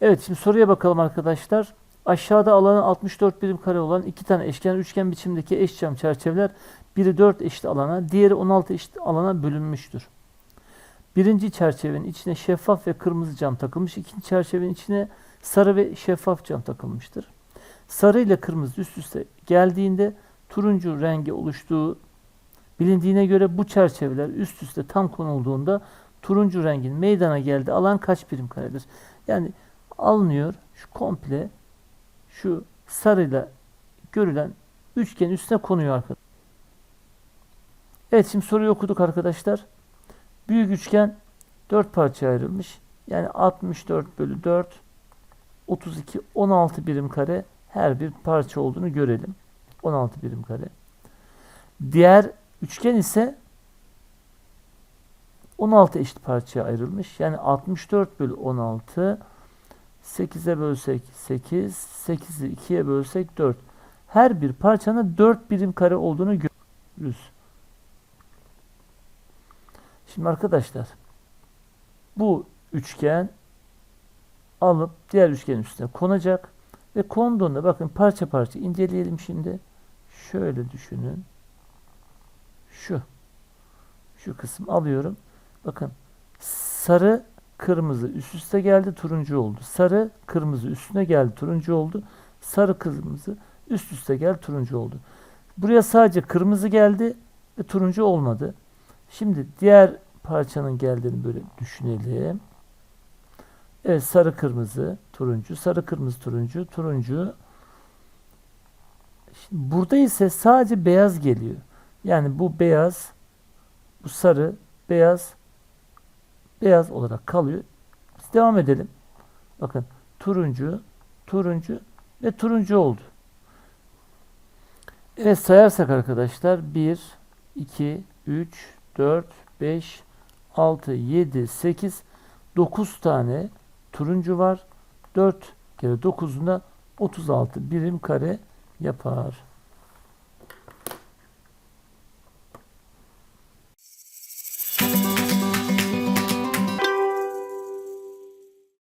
Evet şimdi soruya bakalım arkadaşlar. Aşağıda alanı 64 birim kare olan iki tane eşkenar üçgen biçimdeki eşcam çerçeveler biri 4 eşit alana, diğeri 16 eşit alana bölünmüştür. Birinci çerçevenin içine şeffaf ve kırmızı cam takılmış. ikinci çerçevenin içine sarı ve şeffaf cam takılmıştır. Sarı ile kırmızı üst üste geldiğinde turuncu rengi oluştuğu bilindiğine göre bu çerçeveler üst üste tam konulduğunda turuncu rengin meydana geldiği alan kaç birim karedir? Yani alınıyor şu komple şu sarıyla görülen üçgen üstüne konuyor arkadaşlar. Evet şimdi soruyu okuduk arkadaşlar. Büyük üçgen 4 parçaya ayrılmış. Yani 64 bölü 4 32 16 birim kare her bir parça olduğunu görelim. 16 birim kare. Diğer üçgen ise 16 eşit parçaya ayrılmış. Yani 64 bölü 16 8'e bölsek 8, 8'i 2'ye bölsek 4. Her bir parçanın 4 birim kare olduğunu görürüz. Şimdi arkadaşlar bu üçgen alıp diğer üçgenin üstüne konacak ve konduğunda bakın parça parça inceleyelim şimdi. Şöyle düşünün. Şu. Şu kısım alıyorum. Bakın sarı kırmızı üst üste geldi turuncu oldu. Sarı kırmızı üstüne geldi turuncu oldu. Sarı kırmızı üst üste geldi turuncu oldu. Buraya sadece kırmızı geldi ve turuncu olmadı. Şimdi diğer parçanın geldiğini böyle düşünelim. Evet sarı kırmızı turuncu, sarı kırmızı turuncu, turuncu. Şimdi burada ise sadece beyaz geliyor. Yani bu beyaz, bu sarı, beyaz, beyaz olarak kalıyor. Biz devam edelim. Bakın turuncu, turuncu ve turuncu oldu. Evet sayarsak arkadaşlar 1, 2, 3, 4, 5, 6, 7, 8, 9 tane turuncu var. 4 kere 9'unda 36 birim kare yapar.